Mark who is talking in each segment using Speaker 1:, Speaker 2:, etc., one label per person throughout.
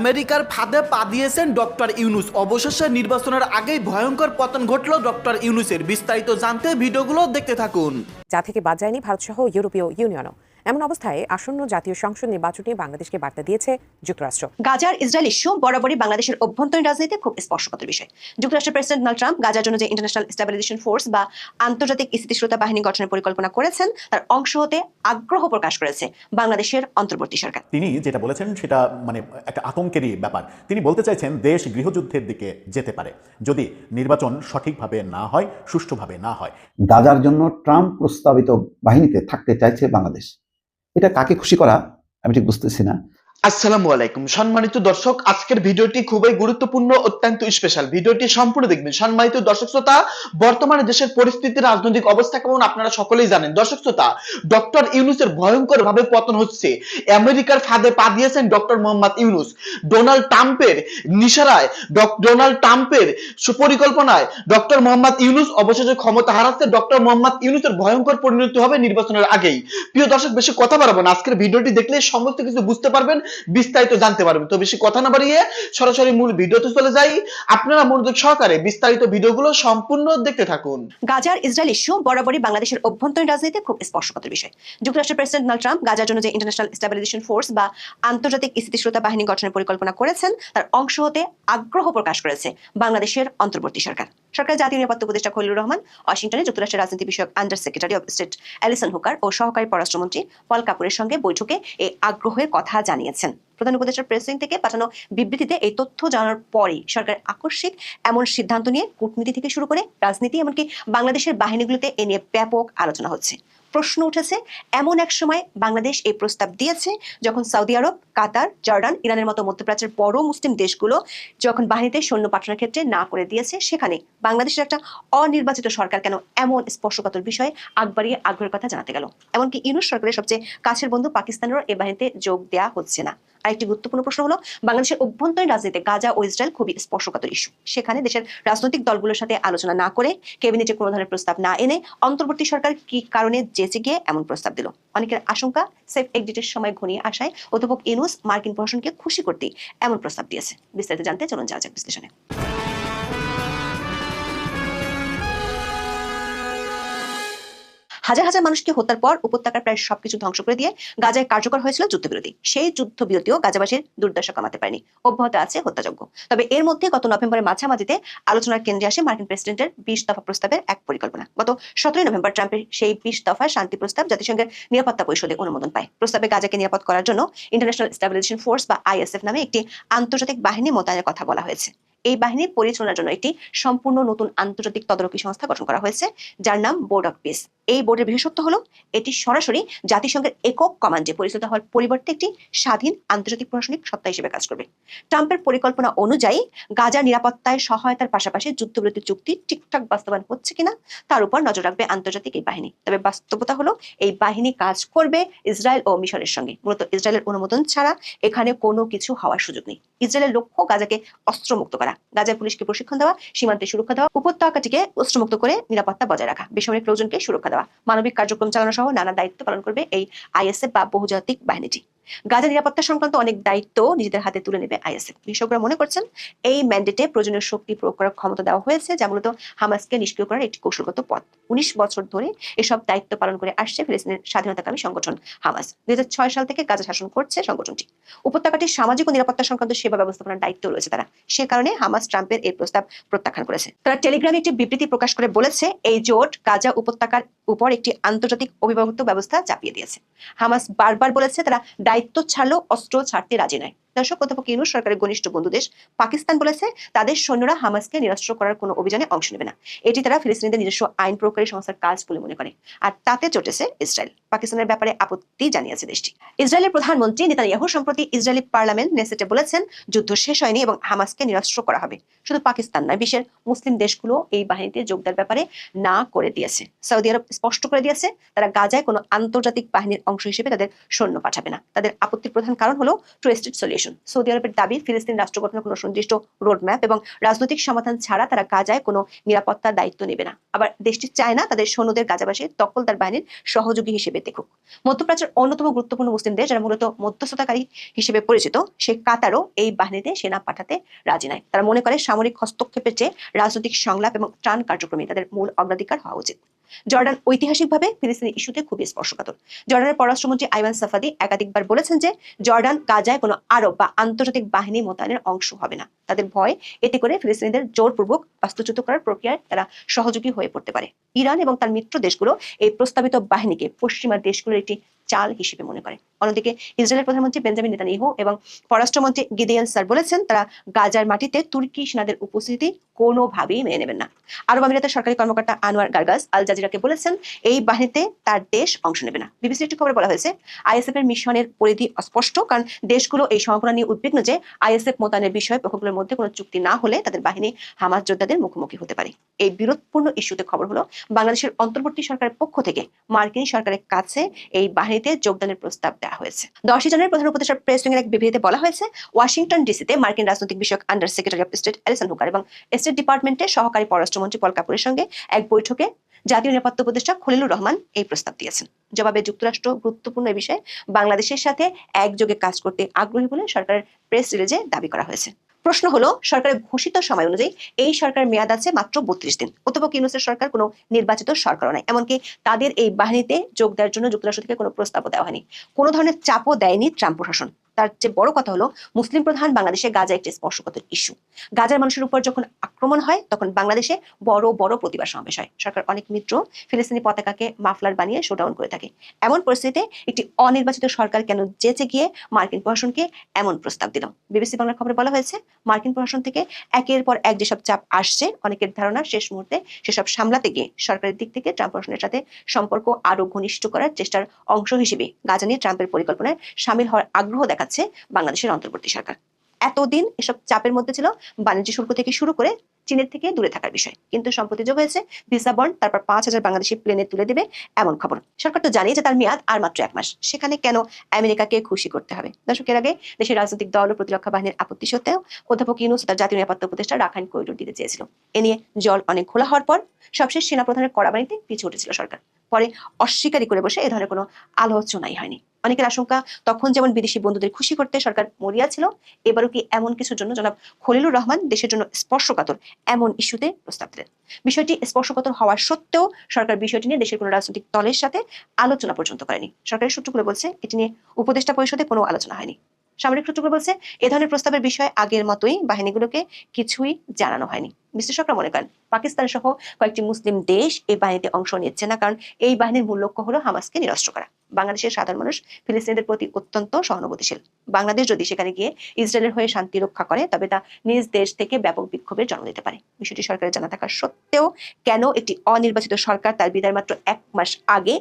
Speaker 1: আমেরিকার ফাঁদে পা দিয়েছেন ডক্টর ইউনুস। অবশেষে নির্বাচনের আগেই ভয়ঙ্কর পতন ঘটল ডক্টর ইউনুসের। বিস্তারিত জানতে ভিডিওগুলো দেখতে থাকুন।
Speaker 2: যা থেকে বাদ যায়নি ভারতসহ ইউরোপীয় ইউনিয়নও। এমন অবস্থায় আসন্ন জাতীয় সংসদ নির্বাচনে বাংলাদেশকে বার্তা দিয়েছে যুক্তরাষ্ট্র।
Speaker 3: গাজার ইসরায়েল ইস্যু বরাবরই বাংলাদেশের অভ্যন্তরীণ রাজনীতিতে খুব স্পর্শকাতর বিষয়। যুক্তরাষ্ট্রের প্রেসিডেন্ট ডোনাল্ড ট্রাম্প গাজার জন্য যে ইন্টারন্যাশনাল স্টেবিলাইজেশন ফোর্স বা আন্তর্জাতিক স্থিতিশীলতা বাহিনী গঠনের পরিকল্পনা করেছেন তার অংশ হতে আগ্রহ প্রকাশ করেছে বাংলাদেশের অন্তর্বর্তী সরকার।
Speaker 4: তিনি যেটা বলেছেন সেটা মানে একটা আতঙ্কেরই ব্যাপার। তিনি বলতে চাইছেন দেশ গৃহযুদ্ধের দিকে যেতে পারে। যদি নির্বাচন সঠিকভাবে না হয় সুষ্ঠুভাবে না হয়।
Speaker 5: গাজার জন্য ট্রাম্প প্রস্তাবিত বাহিনীতে থাকতে চাইছে বাংলাদেশ। এটা কাকে খুশি করা? আমি ঠিক বুঝতেছি না।
Speaker 6: আসসালামু আলাইকুম। সম্মানিত দর্শক, আজকের ভিডিওটি খুবই গুরুত্বপূর্ণ, অত্যন্ত স্পেশাল ভিডিওটি সম্পূর্ণ দেখবেন। সম্মানিত দর্শক শ্রোতা, বর্তমানে দেশের পরিস্থিতি, রাজনৈতিক অবস্থা কেমন আপনারা সকলেই জানেন। দর্শক শ্রোতা, ডক্টর ইউনুসের ভয়ঙ্কর ভাবে পতন হচ্ছে। আমেরিকার ফাঁদে পা দিয়েছেন ডক্টর মোহাম্মদ ইউনুস। ডোনাল্ড ট্রাম্পের নিশারায় ডোনাল্ড ট্রাম্পের সুপরিকল্পনায় ডক্টর মোহাম্মদ ইউনুস অবশেষে ক্ষমতা হারাচ্ছে। ডক্টর মোহাম্মদ ইউনুসের ভয়ঙ্কর পরিণতি হবে নির্বাচনের আগেই। প্রিয় দর্শক, বেশি কথা বাড়াবো না। আজকের ভিডিওটি দেখলে সমস্ত কিছু বুঝতে পারবেন। বিস্তারিত জানতে পারবেন তো বেশি কথা না বাড়িয়ে সরাসরি মূল ভিডিওতে চলে যাই। আপনারা মনোযোগ সহকারে বিস্তারিত ভিডিওগুলো সম্পূর্ণ দেখতে থাকুন।
Speaker 3: গাজার ইসরায়েল ইস্যু বরাবরই বাংলাদেশের অভ্যন্তরীণ রাজনীতিতে খুব স্পর্শকাতর বিষয়। যুক্তরাষ্ট্রের প্রেসিডেন্ট ডোনাল্ড ট্রাম্প গাজার জন্য যে ইন্টারন্যাশনাল স্টেবিলাইজেশন ফোর্স বা আন্তর্জাতিক স্থিতিশীলতা বাহিনী গঠনের পরিকল্পনা করেছেন, তার অংশ হতে আগ্রহ প্রকাশ করেছে বাংলাদেশের অন্তর্বর্তী সরকার। সরকারের জাতীয় নিরাপত্তা উপদেষ্টা খলিল রহমান ওয়াশিংটনে যুক্তরাষ্ট্রের রাজনীতি বিষয়ক under secretary of state Allison Hooker ও সহকারী পররাষ্ট্রমন্ত্রী পল কাপুরের সঙ্গে বৈঠকে এই আগ্রহের কথা জানিয়েছেন। প্রধান উপদেষ্টার প্রেসিং থেকে পাঠানো বিবৃতিতে এই তথ্য জানার পরে সরকার আকস্মিক এমন সিদ্ধান্ত নিয়ে কূটনীতি থেকে শুরু করে রাজনীতি, এমনকি বাংলাদেশের বাহিনীগুলোতে এ নিয়ে ব্যাপক আলোচনা হচ্ছে। প্রশ্ন উঠেছে। এমন এক সময় বাংলাদেশ এই প্রস্তাব দিয়েছে যখন সৌদি আরব, কাতার জর্ডান ইরানের মতো মধ্যপ্রাচ্যের বড় মুসলিম দেশগুলো যখন বাহিনীতে সৈন্য পাঠানোর ক্ষেত্রে না করে দিয়েছে, সেখানে বাংলাদেশের একটা অনির্বাচিত সরকার কেন এমন স্পর্শকাতর বিষয়ে আগ বাড়িয়ে আগ্রহের কথা জানাতে গেল। এমনকি ইউনুস সরকারের সবচেয়ে কাছের বন্ধু পাকিস্তানেরও এ বাহিনীতে যোগ দেওয়া হচ্ছে না। আরেকটি গুরুত্বপূর্ণ প্রশ্ন হলো, বাংলাদেশের অভ্যন্তরীণ রাজনীতিতে গাজা ও ইসরায়েল খুবই স্পর্শকাতর ইস্যু সেখানে দেশের রাজনৈতিক দলগুলোর সাথে আলোচনা না করে ক্যাবিনেটে কোনো ধরনের প্রস্তাব না এনে অন্তর্বর্তী সরকার কি কারণে জেচে গিয়ে এমন প্রস্তাব দিল? অনেকের আশঙ্কা, সেফ এক্সিটের সময় ঘনিয়ে আসায় অধ্যাপক ইনুস মার্কিন প্রশাসনকে খুশি করতে এমন প্রস্তাব দিয়েছে। বিস্তারিত জানতে চলুন যাওয়া যাক বিশ্লেষণে। হাজার হাজার মানুষকে হত্যার পর উপত্যকার প্রায় সবকিছু ধ্বংস করে দিয়ে গাজায় কার্যকর হয়েছিল যুদ্ধবিরতি। সেই যুদ্ধবিরতিও গাজাবাসীর দুর্দশা কমাতে পারেনি। অব্যাহত আছে হত্যাযজ্ঞ। তবে এর মধ্যে গত নভেম্বরের মাঝামাঝিতে আলোচনার কেন্দ্রে আসে মার্কিন প্রেসিডেন্টের বিশ দফা প্রস্তাবের এক পরিকল্পনা। গত সতেরোই নভেম্বর ট্রাম্পের সেই বিশ দফা শান্তি প্রস্তাব জাতিসংঘের নিরাপত্তা পরিষদে অনুমোদন পায়। প্রস্তাবে গাজাকে নিরাপদ করার জন্য ইন্টারন্যাশনাল স্টেবিলাইজেশন ফোর্স বা আইএসএফ নামে একটি আন্তর্জাতিক বাহিনী মোতায়েনের কথা বলা হয়েছে। এই বাহিনী পরিচালনার জন্য একটি সম্পূর্ণ নতুন আন্তর্জাতিক তদারকি সংস্থা গঠন করা হয়েছে, যার নাম বোর্ড অফ পিস এই বোর্ডের বিশেষত্ব হলো, এটি সরাসরি জাতিসংঘের একক কমান্ডে পরিচালিত হওয়ার পরিবর্তে একটি স্বাধীন আন্তর্জাতিক প্রশাসনিক সত্তা হিসেবে কাজ করবে। ট্রাম্পের পরিকল্পনা অনুযায়ী গাজার নিরাপত্তায় সহায়তার পাশাপাশি যুদ্ধবিরতি চুক্তি ঠিকঠাক বাস্তবায়ন হচ্ছে কিনা, তার উপর নজর রাখবে আন্তর্জাতিক এই বাহিনী। তবে বাস্তবতা হলো, এই বাহিনী কাজ করবে ইসরায়েল ও মিশরের সঙ্গে। মূলত ইসরায়েলের অনুমোদন ছাড়া এখানে কোনো কিছু হওয়ার সুযোগ নেই। ইসরায়েলের লক্ষ্য গাজাকে অস্ত্রমুক্ত করা, গাজায় পুলিশকে প্রশিক্ষণ দেওয়া, সীমান্তে সুরক্ষা দেওয়া, উপত্যকাটিকে অস্ত্রমুক্ত করে নিরাপত্তা বজায় রাখা, বেসামরিক লোকজনকে সুরক্ষা দেওয়া। মানবিক কার্যক্রম চালানো সহ নানা দায়িত্ব পালন করবে এই আইএসএফ বা বহুজাতিক বাহিনীটি। গাজা নিরাপত্তা সংক্রান্ত অনেক দায়িত্ব নিজেদের হাতে তুলে নেবে আইএসএফ। বিশেষজ্ঞরা মনে করছেন, এই ম্যান্ডেটে প্রয়োজনীয় শক্তি প্রয়োগ করার ক্ষমতা দেওয়া হয়েছে, যা মূলত হামাসকে নিষ্ক্রিয় করার একটি কৌশলগত পথ। উনিশ বছর ধরে এসব দায়িত্ব পালন করে আসছে ফিলিস্তিনের স্বাধীনতাকামী সংগঠন হামাস। দুই সাল থেকে গাজা শাসন করছে সংগঠনটি। উপত্যকাটির সামাজিক ও নিরাপত্তা সংক্রান্ত সেবা ব্যবস্থাপনার দায়িত্ব রয়েছে তারা। সে কারণে হামাস ট্রাম্পের এই প্রস্তাব প্রত্যাখ্যান করেছে। তারা টেলিগ্রামে একটি বিবৃতি প্রকাশ করে বলেছে, এই জোট গাজা উপত্যকার উপর একটি আন্তর্জাতিক অভিভাবক ব্যবস্থা চাপিয়ে দিয়েছে। হামাস বারবার বলেছে, তারা ছাড়লেও অস্ত্র ছাড়তে রাজি নয়। দর্শক, অধ্যাপক ইউনুস সরকারের ঘনিষ্ঠ বন্ধু দেশ পাকিস্তান বলেছে, তাদের সৈন্যরা হামাসকে নিরস্ত্র করার কোনো অভিযানে অংশ নেবে না। এটি তারা ফিলিস্তিনিদের নিজস্ব আইন প্রয়োগকারী সংস্থার কাজ বলে মনে করে। আর তাতে চটেছে ইসরায়েল। পাকিস্তানের ব্যাপারে আপত্তি জানিয়েছে দেশটি। ইসরায়েলের প্রধানমন্ত্রী নেতানিয়াহু সম্প্রতি ইসরায়েলি পার্লামেন্ট নেসেটে বলেছেন, যুদ্ধ শেষ হয়নি এবং হামাসকে নিরস্ত্র করা হবে। শুধু পাকিস্তান নয়, বিশ্বের মুসলিম দেশগুলো এই বাহিনীতে যোগ দেওয়ার ব্যাপারে না করে দিয়েছে। সৌদি আরব স্পষ্ট করে দিয়েছে, তারা গাজায় কোনো আন্তর্জাতিক বাহিনীর অংশ হিসেবে তাদের সৈন্য পাঠাবে না। তাদের আপত্তির প্রধান কারণ হলো টু স্টেট সলিউশন প্রয়োজন সৌদি আরবের দাবি, ফিলিস্তিন রাষ্ট্র গঠনের কোনো সুনির্দিষ্ট রোডম্যাপ এবং রাজনৈতিক সমাধান ছাড়া তারা গাজায় কোনো নিরাপত্তার দায়িত্ব নেবে না। আবার দেশটি চায় না তাদের সৈন্যদের গাজাবাসী দখলদার বাহিনীর সহযোগী হিসেবে দেখুক। মধ্যপ্রাচ্যের অন্যতম গুরুত্বপূর্ণ মুসলিম দেশ যারা মূলত মধ্যস্থতাকারী হিসেবে পরিচিত, সে কাতারও এই বাহিনীতে সেনা পাঠাতে রাজি নয়। তারা মনে করে সামরিক হস্তক্ষেপের চেয়ে রাজনৈতিক সংলাপ এবং ত্রাণ কার্যক্রমে তাদের মূল অগ্রাধিকার হওয়া উচিত। জর্ডান ঐতিহাসিকভাবে ফিলিস্তিনি ইস্যুতে খুবই স্পর্শকাতর। জর্ডানের পররাষ্ট্রমন্ত্রী আইমান সাফাদি একাধিকবার বলেছেন যে, জর্ডান গাজায় কোনো আরব বা আন্তর্জাতিক বাহিনী মোতায়েনের অংশ হবে না। তাদের ভয়, এতে করে ফিলিস্তিনিদের জোরপূর্বক বাস্তুচ্যুত করার প্রক্রিয়ায় তারা সহযোগী হয়ে পড়তে পারে। ইরান এবং তার মিত্র দেশগুলো এই প্রস্তাবিত বাহিনীকে পশ্চিমা দেশগুলোর একটি চাল হিসেবে মনে করে। অন্যদিকে ইসরায়েলের প্রধানমন্ত্রী বেঞ্জামিন নেতানিয়াহু এবং পররাষ্ট্রমন্ত্রী গিদিয়ান স্যার বলেছেন তারা গাজার মাটিতে তুর্কি সেনাদের উপস্থিতি কোনোভাবেই মেনে নেবেন না। আরব আমিরাতের সরকারি কর্মকর্তা আনোয়ার গার্গাস আল জাজিরাকে বলেছেন, এই বাহিনীতে তার দেশ অংশ নেবে না। বিবিসির একটি খবরে বলা হয়েছে আইএসএফ এর মিশনের পরিধি অস্পষ্ট, কারণ দেশগুলো এই সম্ভাবনা নিয়ে উদ্বিগ্ন যে আইএসএফ মোতায়েনের বিষয়ে পক্ষগুলোর মধ্যে কোনো চুক্তি না হলে তাদের বাহিনী হামাস যোদ্ধাদের মুখোমুখি হতে পারে। এই বিরোধপূর্ণ ইস্যুতে খবর হলো, বাংলাদেশের অন্তর্বর্তী সরকারের পক্ষ থেকে মার্কিন সরকারের কাছে এই বাহিনীতে যোগদানের প্রস্তাব দেওয়া হয়েছে। দশই জানুয়ারি প্রধান উপদেষ্টার প্রেস উইং এর এক বিবৃতিতে বলা হয়েছে, ওয়াশিংটন ডিসিতে মার্কিন রাজনৈতিক বিষয়ক under secretary of state Allison Hooker এবং স্টেট ডিপার্টমেন্টের সহকারী পররাষ্ট্রমন্ত্রী পল কাপুরের সঙ্গে এক বৈঠকে জাতীয় নিরাপত্তা উপদেষ্টা খলিলুর রহমান এই প্রস্তাব দিয়েছেন। জবাবে যুক্তরাষ্ট্র গুরুত্বপূর্ণ বিষয়ে বাংলাদেশের সাথে একযোগে কাজ করতে আগ্রহী বলে সরকারের প্রেস রিলিজে দাবি করা হয়েছে। প্রশ্ন হলো, সরকারের ঘোষিত সময় অনুযায়ী এই সরকার মেয়াদ আছে মাত্র বত্রিশ দিন। অধ্যাপক ইউনুসের সরকার কোনো নির্বাচিত সরকারও নাই, এমনকি তাদের এই বাহিনীতে যোগ দেওয়ার জন্য যুক্তরাষ্ট্র থেকে কোনো প্রস্তাবও দেওয়া হয়নি। কোনো ধরনের চাপও দেয়নি ট্রাম্প প্রশাসন। তার চেয়ে বড় কথা হলো, মুসলিম প্রধান বাংলাদেশে গাজা একটি স্পর্শকাতর ইস্যু গাজার মানুষের উপর যখন আক্রমণ হয়, তখন বাংলাদেশে বড় বড় প্রতিবাদ সমাবেশ হয়। সরকার অনেক মিত্র ফিলিস্তিনি পতাকাকে মাফলার বানিয়ে শোডাউন করে থাকে। এমন পরিস্থিতিতে একটি অনির্বাচিত সরকার কেন যেচে গিয়ে মার্কিন প্রশাসনকে এমন প্রস্তাব দিল? বিবিসি বাংলার খবরে বলা হয়েছে, মার্কিন প্রশাসন থেকে একের পর এক যেসব চাপ আসছে, অনেকের ধারণা শেষ মুহূর্তে সেসব সামলাতে গিয়ে সরকারের দিক থেকে ট্রাম্প প্রশাসনের সাথে সম্পর্ক আরও ঘনিষ্ঠ করার চেষ্টার অংশ হিসেবে গাজা নিয়ে ট্রাম্পের পরিকল্পনায় সামিল হওয়ার আগ্রহ দেখাচ্ছে বাংলাদেশের অন্তর্বর্তী সরকার। এতদিন এসব চাপের মধ্যে ছিল বাণিজ্য শুল্ক থেকে শুরু করে চীনের থেকে দূরে থাকার বিষয়। কিন্তু সম্প্রতি যোগ হয়েছে, ভিসা বন্ড তারপর পাঁচ হাজার বাংলাদেশি প্লেনে তুলে দেবে এমন খবর। সরকার তো জানিয়ে যে তার মেয়াদ আর মাত্র এক মাস। সেখানে কেন আমেরিকাকে খুশি করতে হবে? দর্শকের আগে দেশের রাজনৈতিক দল ও প্রতিরক্ষা বাহিনীর আপত্তি সত্ত্বেও অধ্যাপক ইউনুস তার জাতীয় নিরাপত্তা উপদেষ্টা রাখাইন করিডোর দিতে চেয়েছিল। এ নিয়ে জল অনেক খোলা হওয়ার পর সবশেষ সেনাপ্রধানের কড়া বাণীতে পিছু উঠেছিল সরকার। পরে অস্বীকারই করে বসে এ ধরনের কোনো আলোচনাই হয়নি। অনেকের আশঙ্কা, তখন যেমন বিদেশি বন্ধুদের খুশি করতে সরকার মরিয়া ছিল, এবারও কি এমন কিছুর জন্য জনাব খলিলুর রহমান দেশের জন্য স্পর্শকাতর এমন ইস্যুতে প্রস্তাব দিলেন? বিষয়টি স্পর্শকাতর হওয়া সত্ত্বেও সরকার বিষয়টি নিয়ে দেশের কোনো রাজনৈতিক দলের সাথে আলোচনা পর্যন্ত করেনি। সরকারের সূত্রগুলো বলছে, এটি নিয়ে উপদেষ্টা পরিষদে কোনো আলোচনা হয়নি। সামরিক সূত্রগুলো বলছে, এ ধরনের প্রস্তাবের বিষয়ে আগের মতোই বাহিনীগুলোকে কিছুই জানানো হয়নি। বিশ্লেষকরা মনে করেন, পাকিস্তান সহ কয়েকটি মুসলিম দেশ এই বাহিনীতে অংশ নিচ্ছে না, কারণ এই বাহিনীর মূল লক্ষ্য হলো হামাসকে নিরস্ত্র করা। বাংলাদেশের সাধারণ মানুষ ফিলিস্তিনিদের প্রতি অত্যন্ত সহানুভূতিশীল। বাংলাদেশ যদি সেখানে গিয়ে ইসরায়েলের হয়ে শান্তি রক্ষা করে, তবে তা নিজ দেশ থেকে ব্যাপক বিক্ষোভের জন্ম দিতে পারে। বিষয়টি সরকারের জানা থাকা সত্ত্বেও কেন একটি অনির্বাচিত সরকার তার বিদায় মাত্র এক মাস আগে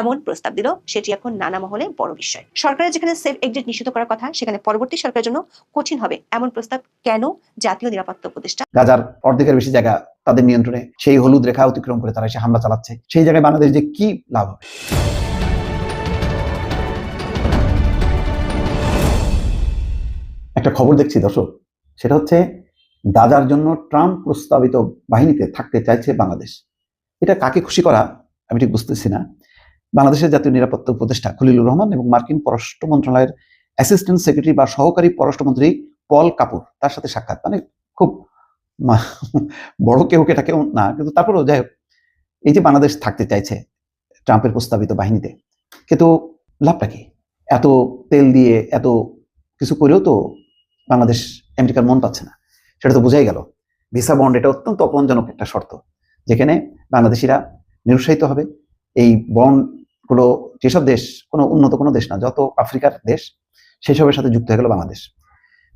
Speaker 3: এমন প্রস্তাব দিল, সেটি এখন নানা মহলে বড় বিষয় সরকারের যেখানে সেফ এক্সিট নিষিদ্ধ করার কথা, সেখানে পরবর্তী সরকারের জন্য কঠিন হবে এমন প্রস্তাব কেন জাতীয় নিরাপত্তা উপদেষ্টা
Speaker 5: গাজার অর্ধেকের বেশি জায়গা তাদের নিয়ন্ত্রণে সেই হলুদ রেখা অতিক্রম করে তারা এসে হামলা চালাচ্ছে। সেই জায়গায় বাংলাদেশ যে কি লাভ হবে? একটা খবর দেখছি দর্শক, সেটা হচ্ছে গাজার জন্য ট্রাম্প প্রস্তাবিত বাহিনীতে থাকতে চাইছে বাংলাদেশ। এটা কাকে খুশি করা আমি ঠিক বুঝতেছি না। বাংলাদেশের জাতীয় নিরাপত্তা উপদেষ্টা খলিলুর রহমান এবং মার্কিন পররাষ্ট্র মন্ত্রণালয়ের অ্যাসিস্ট্যান্ট সেক্রেটারি বা সহকারী পররাষ্ট্রমন্ত্রী পল কাপুর তার সাথে সাক্ষাৎ। মানে খুব বড় কেউ কেটা কেউ না, কিন্তু তারপরেও যাই হোক, এই যে বাংলাদেশ থাকতে চাইছে ট্রাম্পের প্রস্তাবিত বাহিনীতে, কিন্তু লাভটা কি? এত তেল দিয়ে, এত কিছু করেও তো বাংলাদেশ আমেরিকার মন পাচ্ছে না। সেটা তো বোঝাই গেল। ভিসা বন্ড এটা অত্যন্ত অপমানজনক একটা শর্ত, যেখানে বাংলাদেশিরা নিরুৎসাহিত হবে। এই বন্ডগুলো যেসব দেশ, কোনো উন্নত কোনো দেশ না, যত আফ্রিকার দেশ, সেসবের সাথে যুক্ত হয়ে গেল বাংলাদেশ।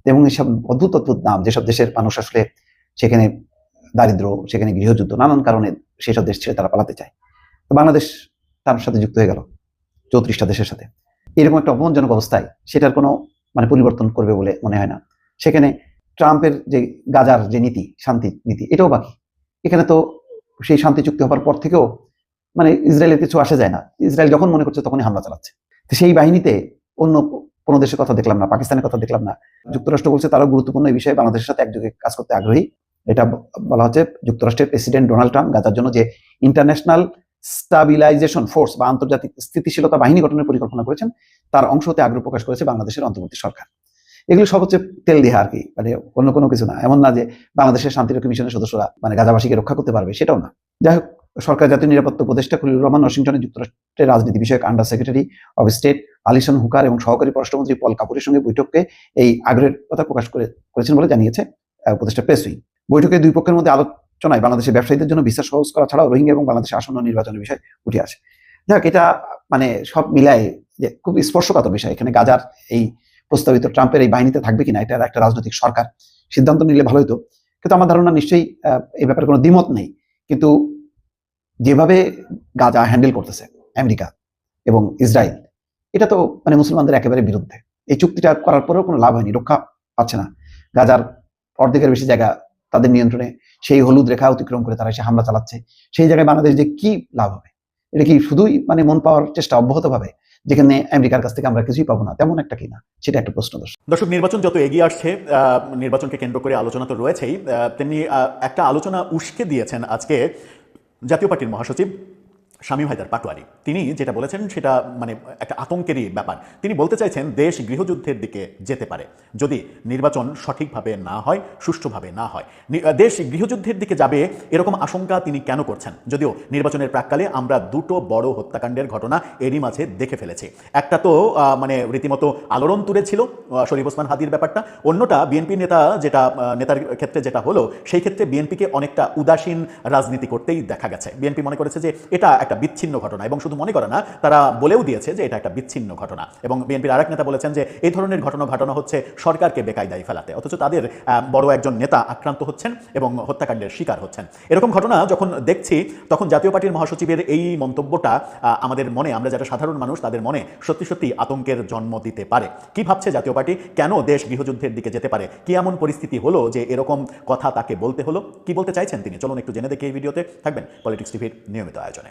Speaker 5: এবং এইসব অদ্ভুত অদ্ভুত নাম, যেসব দেশের মানুষ আসলে সেখানে দারিদ্র, সেখানে গৃহযুদ্ধ, নানান কারণে সেসব দেশ ছেড়ে তারা পালাতে চায়। তো বাংলাদেশ তার সাথে যুক্ত হয়ে গেল, চৌত্রিশটা দেশের সাথে। এরকম একটা অপমানজনক অবস্থায় সেটার কোনো মানে পরিবর্তন করবে বলে মনে হয় না। সেখানে ট্রাম্পের যে গাজার যে নীতি, শান্তি নীতি, এটাও বাকি। এখানে তো সেই শান্তি চুক্তি হওয়ার পর থেকেও মানে ইসরায়েলের কিছু আসে যায় না। ইসরায়েল যখন মনে করছে তখনই হামলা চালাচ্ছে। তো সেই বাহিনীতে অন্য কোনো দেশের কথা দেখলাম না, পাকিস্তানের কথা দেখলাম না। যুক্তরাষ্ট্র বলছে তারাও গুরুত্বপূর্ণ এই বিষয়ে বাংলাদেশের সাথে একযোগে কাজ করতে আগ্রহী। এটা বলা হচ্ছে যুক্তরাষ্ট্রের প্রেসিডেন্ট ডোনাল্ড ট্রাম্প গাজার জন্য যে ইন্টারন্যাশনাল স্টাবিলাইজেশন ফোর্স বা আন্তর্জাতিক স্থিতিশীলতা বাহিনী গঠনের পরিকল্পনা করেছেন, তার অংশ হতে আগ্রহ প্রকাশ করেছে বাংলাদেশের অন্তর্বর্তী সরকার। এগুলো সব হচ্ছে তেল দেহা আর কি মানে অন্য কোনো কিছু না। এমন না যে বাংলাদেশের শান্তিরক্ষী মিশনের সদস্যরা মানে গাজাবাসীকে রক্ষা করতে পারবে, সেটাও না। যাই হোক, সরকার জাতীয় নিরাপত্তা উপদেষ্টা খলিলুর রহমান ওয়াশিংটনে যুক্তরাষ্ট্রের রাজনীতি বিষয়ক under secretary of state Alison Hooker এবং সহকারী পররাষ্ট্রমন্ত্রী পল কাপুরের সঙ্গে বৈঠককে এই আগ্রহের কথা প্রকাশ করে, করেছেন বলে জানিয়েছে উপদেষ্টা প্রেস বৈঠকে দুই পক্ষের মধ্যে আলোচনায় বাংলাদেশের ব্যবসায়ীদের জন্য ভিসা সহজ করা ছাড়াও রোহিঙ্গা এবং বাংলাদেশের আসন্ন নির্বাচনের বিষয় উঠে আসে। যাক, এটা মানে সব মিলায় যে খুব স্পর্শকাতর বিষয়। এখানে গাজার এই প্রস্তাবিত ট্রাম্পের এই বাহিনীতে থাকবে কিনা, এটা একটা রাজনৈতিক সরকার। সিদ্ধান্ত নিলে ভালো হতো। কিন্তু আমার ধারণা নিশ্চয়ই এই ব্যাপারে কোনো দ্বিমত নেই। কিন্তু যেভাবে গাজা হ্যান্ডেল করতেছে আমেরিকা এবং ইসরায়েল, এটা তো মানে মুসলমানদের একেবারে বিরুদ্ধে। এই চুক্তিটা করার পরেও কোনো লাভ হয়নি, রক্ষা পাচ্ছে না। গাজার অর্ধেকের বেশি জায়গা তাদের নিয়ন্ত্রণে সেই হলুদ রেখা অতিক্রম করে তারা এসে হামলা চালাচ্ছে। সেই জায়গায় বাংলাদেশ যে কি লাভ হবে? এটা কি শুধুই মানে মন পাওয়ার চেষ্টা অব্যাহত ভাবে যেখানে আমেরিকার কাছ থেকে আমরা কিছুই পাবো না, তেমন একটা কিনা? সেটা একটা প্রশ্ন দর্শক।
Speaker 4: দর্শক, নির্বাচন যত এগিয়ে আসছে নির্বাচনকে কেন্দ্র করে আলোচনা তো রয়েছেই। তেমনি একটা আলোচনা উস্কে দিয়েছেন আজকে জাতীয় পার্টির মহাসচিব শামীম হায়দার পাটোয়ারি। তিনি যেটা বলেছেন সেটা মানে একটা আতঙ্কেরই ব্যাপার। তিনি বলতে চাইছেন দেশ গৃহযুদ্ধের দিকে যেতে পারে। যদি নির্বাচন সঠিকভাবে না হয় সুষ্ঠুভাবে না হয়। দেশ গৃহযুদ্ধের দিকে যাবে এরকম আশঙ্কা তিনি কেন করছেন? যদিও নির্বাচনের প্রাককালে আমরা দুটো বড় হত্যাকাণ্ডের ঘটনা এরই মাঝে দেখে ফেলেছি। একটা তো মানে রীতিমতো আলোড়ন তুলে ছিল আহ, শরীফ ওসমান হাদির ব্যাপারটা। অন্যটা বিএনপি নেতা যেটা নেতার ক্ষেত্রে যেটা হলো সেই ক্ষেত্রে বিএনপিকে অনেকটা উদাসীন রাজনীতি করতেই দেখা গেছে। বিএনপি মনে করেছে যে এটা একটা বিচ্ছিন্ন ঘটনা এবং শুধু মনে করে না, তারা বলেও দিয়েছে যে এটা একটা বিচ্ছিন্ন ঘটনা। এবং বিএনপির আরেক নেতা বলেছেন যে এই ধরনের ঘটনা ঘটনা হচ্ছে সরকারকে বেকায়দায় ফেলাতে, অথচ তাদের বড় একজন নেতা আক্রান্ত হচ্ছেন এবং হত্যাকাণ্ডের শিকার হচ্ছেন। এরকম ঘটনা যখন দেখছি, তখন জাতীয় পার্টির মহাসচিবের এই মন্তব্যটা আমাদের মনে, আমরা যারা সাধারণ মানুষ, তাদের মনে সত্যি সত্যি আতঙ্কের জন্ম দিতে পারে। কি ভাবছে জাতীয় পার্টি? কেন দেশ গৃহযুদ্ধের দিকে যেতে পারে? কি এমন পরিস্থিতি হলো যে এরকম কথা তাকে বলতে হলো? কি বলতে চাইছেন তিনি? চলুন একটু জেনে দেখি এই ভিডিওতে। থাকবেন পলিটিক্স টিভির নিয়মিত আয়োজনে।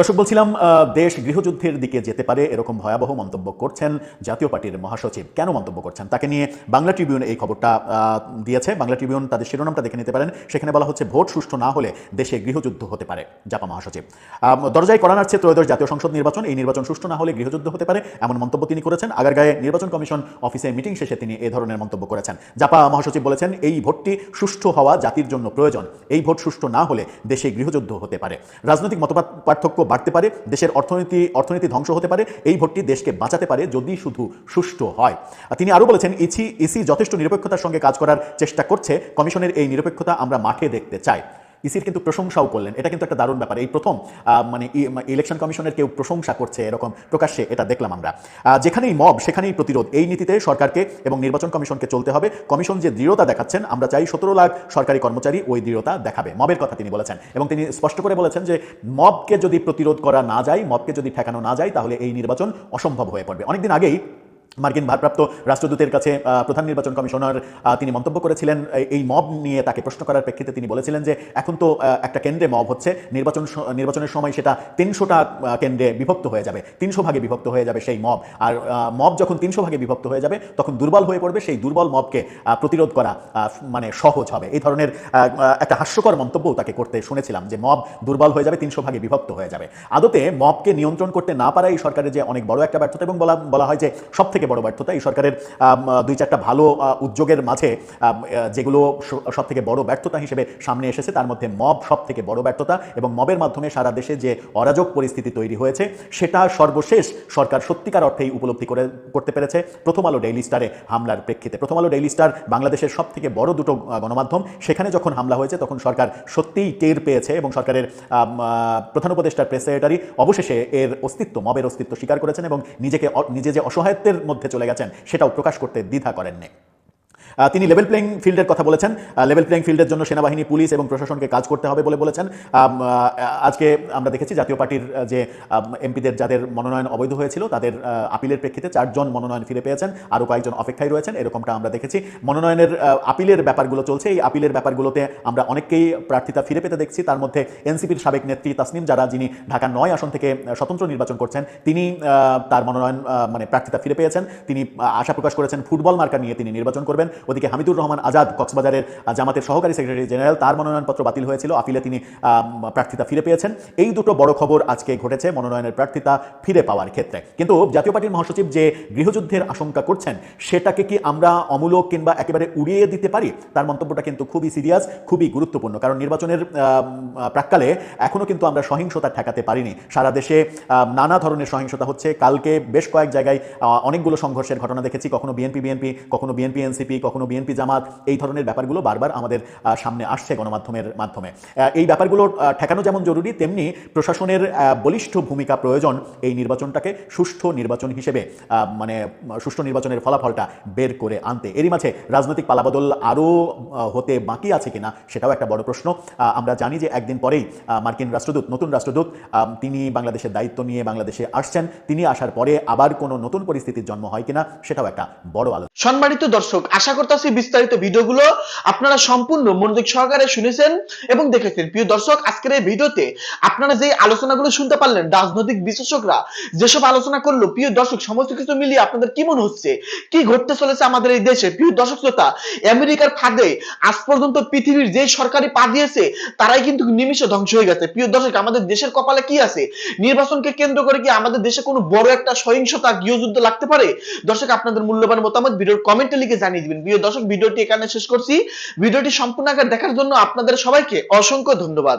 Speaker 4: দর্শক, বলছিলাম দেশ গৃহযুদ্ধের দিকে যেতে পারে, এরকম ভয়াবহ মন্তব্য করছেন জাতীয় পার্টির মহাসচিব। কেন মন্তব্য করছেন? তাকে নিয়ে বাংলা ট্রিবিউন এই খবরটা দিয়েছে। বাংলা ট্রিবিউন তাদের শিরোনামটা দেখে নিতে পারেন। সেখানে বলা হচ্ছে, ভোট সুষ্ঠু না হলে দেশে গৃহযুদ্ধ হতে পারে, জাপা মহাসচিব। দরজায় করা নাড়ছে ত্রয়োদশ জাতীয় সংসদ নির্বাচন। এই নির্বাচন সুষ্ঠু না হলে গৃহযুদ্ধ হতে পারে, এমন মন্তব্য তিনি করেছেন। আগারগাঁয়ে নির্বাচন কমিশন অফিসে মিটিং শেষে তিনি এই ধরনের মন্তব্য করেছেন। জাপা মহাসচিব বলেছেন, এই ভোটটি সুষ্ঠু হওয়া জাতির জন্য প্রয়োজন। এই ভোট সুষ্ঠু না হলে দেশে গৃহযুদ্ধ হতে পারে। রাজনৈতিক মতপাত পার্থক্য বাড়তে পারে, দেশের অর্থনীতি অর্থনীতি ধ্বংস হতে পারে, এই ভোটটি দেশকে বাঁচাতে পারে যদি শুধু সুষ্ঠু হয়। তিনি আরও বলেছেন, ইসি ইসি যথেষ্ট নিরপেক্ষতার সঙ্গে কাজ করার চেষ্টা করছে, কমিশনের এই নিরপেক্ষতা আমরা মাঠে দেখতে চাই। ইসির কিন্তু প্রশংসাও করলেন। এটা কিন্তু একটা দারুণ ব্যাপার। এই প্রথম মানে ইলেকশন কমিশনের কেউ প্রশংসা করছে এরকম প্রকাশ্যে এটা দেখলাম আমরা। যেখানেই মব সেখানেই প্রতিরোধ। এই নীতিতে সরকারকে এবং নির্বাচন কমিশনকে চলতে হবে। কমিশন যে দৃঢ়তা দেখাচ্ছেন, আমরা চাই সতেরো লাখ সরকারি কর্মচারী ওই দৃঢ়তা দেখাবে। মবের কথা তিনি বলেছেন। এবং তিনি স্পষ্ট করে বলেছেন যে মবকে যদি প্রতিরোধ করা না যায় মবকে যদি ঠেকানো না যায়, তাহলে এই নির্বাচন অসম্ভব হয়ে পড়বে। অনেকদিন আগেই মার্কিন ভারপ্রাপ্ত রাষ্ট্রদূতের কাছে প্রধান নির্বাচন কমিশনার তিনি মন্তব্য করেছিলেন। এই- মব নিয়ে তাকে প্রশ্ন করার প্রেক্ষিতে তিনি বলেছিলেন যে, এখন তো একটা কেন্দ্রে মব হচ্ছে। নির্বাচন নির্বাচনের সময় সেটা তিনশোটা কেন্দ্রে বিভক্ত হয়ে যাবে। তিনশো ভাগে বিভক্ত হয়ে যাবে সেই মব। আর মব যখন তিনশো ভাগে বিভক্ত হয়ে যাবে, তখন দুর্বল হয়ে পড়বে সেই দুর্বল মবকে প্রতিরোধ করা মানে সহজ হবে। এই ধরনের একটা হাস্যকর মন্তব্যও তাকে করতে শুনেছিলাম যে, মব দুর্বল হয়ে যাবে, তিনশো ভাগে বিভক্ত হয়ে যাবে। আদতে মবকে নিয়ন্ত্রণ করতে না পারা এই সরকারের যে অনেক বড় একটা ব্যর্থতা এবং বলা বলা হয় যে সব থেকে বড় ব্যর্থতা। এই সরকারের দুই চারটা ভালো উদ্যোগের মাঝে যেগুলো সব থেকে বড় ব্যর্থতা হিসেবে সামনে এসেছে, তার মধ্যে মব সব থেকে বড় ব্যর্থতা এবং মবের মাধ্যমে সারা দেশে যে অরাজক পরিস্থিতি তৈরি হয়েছে, সেটা সর্বশেষ সরকার সত্যিকার অর্থেই উপলব্ধি করে, করতে পেরেছে। প্রথম আলো ডেইলি স্টারে হামলার প্রেক্ষিতে। প্রথম আলো ডেইলি স্টার বাংলাদেশের সব থেকে বড় দুটো গণমাধ্যম। সেখানে যখন হামলা হয়েছে, তখন সরকার সত্যিই টের পেয়েছে এবং সরকারের প্রধান উপদেষ্টার প্রেস সেক্রেটারি অবশেষে এর অস্তিত্ব, মবের অস্তিত্ব স্বীকার করেছেন এবং নিজেকে নিজে যে অসহায়ত্বের মধ্যে চলে গেছেন সেটাও প্রকাশ করতে দ্বিধা করেননি। তিনি লেভেল প্লেইং ফিল্ডের কথা বলেছেন। লেভেল প্লেইং ফিল্ডের জন্য সেনাবাহিনী, পুলিশ এবং প্রশাসনকে কাজ করতে হবে বলে বলেছেন। আজকে আমরা দেখেছি জাতীয় পার্টির যে এমপিদের যাদের মনোনয়ন অবৈধ হয়েছিল, তাদের আপিলের প্রেক্ষিতে চারজন মনোনয়ন ফিরে পেয়েছেন। আরও কয়েকজন অপেক্ষায় রয়েছেন, এরকমটা আমরা দেখেছি। মনোনয়নের আপিলের ব্যাপারগুলো চলছে। এই আপিলের ব্যাপারগুলোতে আমরা অনেককেই প্রার্থিতা ফিরে পেতে দেখছি। তার মধ্যে এনসিপির সাবেক নেত্রী তাসনিম যারা যিনি ঢাকা নয় আসন থেকে স্বতন্ত্র নির্বাচন করছেন, তিনি তার মনোনয়ন মানে প্রার্থিতা ফিরে পেয়েছেন। তিনি আশা প্রকাশ করেছেন ফুটবল মার্কা নিয়ে তিনি নির্বাচন করবেন। ওদিকে হামিদুর রহমান আজাদ কক্সবাজারের জামাতের সহকারী সেক্রেটারি জেনারেল, তার মনোনয়নপত্র বাতিল হয়েছিল। আপিলে তিনি প্রার্থিতা ফিরে পেয়েছেন। এই দুটো বড় খবর আজকে ঘটেছে মনোনয়নের প্রার্থিতা ফিরে পাওয়ার ক্ষেত্রে। কিন্তু জাতীয় পার্টির মহাসচিব যে গৃহযুদ্ধের আশঙ্কা করছেন, সেটাকে কি আমরা অমূলক কিংবা একেবারে উড়িয়ে দিতে পারি? তার মন্তব্যটা কিন্তু খুবই সিরিয়াস, খুবই গুরুত্বপূর্ণ। কারণ নির্বাচনের প্রাককালে এখনও কিন্তু আমরা সহিংসতা ঠেকাতে পারিনি। সারা দেশে নানা ধরনের সহিংসতা হচ্ছে। কালকে বেশ কয়েক জায়গায় অনেকগুলো সংঘর্ষের ঘটনা দেখেছি। কখনো বিএনপি বিএনপি, কখনো বিএনপি, এনসিপি কখনো বিএনপি জামাত এই ধরনের ব্যাপারগুলো বারবার আমাদের সামনে আসছে গণমাধ্যমের মাধ্যমে। এই ব্যাপারগুলো ঠেকানো যেমন জরুরি, তেমনি প্রশাসনের বলিষ্ঠ ভূমিকা প্রয়োজন এই নির্বাচনটাকে সুষ্ঠু নির্বাচন হিসেবে মানে সুষ্ঠু নির্বাচনের ফলাফলটা বের করে আনতে। এরই মাঝে রাজনৈতিক পালাবদল আরও হতে বাকি আছে কিনা সেটাও একটা বড় প্রশ্ন। আমরা জানি যে একদিন পরেই মার্কিন রাষ্ট্রদূত, নতুন রাষ্ট্রদূত তিনি বাংলাদেশের দায়িত্ব নিয়ে বাংলাদেশে আসছেন। তিনি আসার পরে আবার কোনো নতুন পরিস্থিতির জন্ম হয় কিনা সেটাও একটা বড় আলোচনা
Speaker 6: সম্মানিত দর্শক, আশা করতেছি বিস্তারিত ভিডিওগুলো আপনারা সম্পূর্ণ মনোযোগ সহকারে শুনেছেন এবং দেখেছেন। প্রিয় দর্শক, আজকের এই ভিডিওতে আপনারা যে আলোচনাগুলো শুনতে পারলেন, রাজনৈতিক বিশেষজ্ঞরা যেসব আলোচনা করল, প্রিয় দর্শক, সমস্ত কিছু মিলিয়ে আপনাদের কি মনে হচ্ছে? কি ঘটতে চলেছে আমাদের এই দেশে? প্রিয় দর্শক শ্রোতা, আমেরিকার ফাঁদে আজ পর্যন্ত পৃথিবীর যে সরকারি পা দিয়েছে, তারাই কিন্তু নিমিষে ধ্বংস হয়ে গেছে। প্রিয় দর্শক, আমাদের দেশের কপালে কি আছে? নির্বাচনকে কেন্দ্র করে কি আমাদের দেশে কোনো বড় একটা সহিংসতা গৃহযুদ্ধ লাগতে পারে? দর্শক, আপনাদের মূল্যবান মতামত ভিডিওর কমেন্টে লিখে জানিয়ে দিবেন। প্রিয় দর্শক, ভিডিওটি এখানে শেষ করছি। ভিডিওটি সম্পূর্ণ আকার দেখার জন্য আপনাদের সবাইকে অসংখ্য ধন্যবাদ।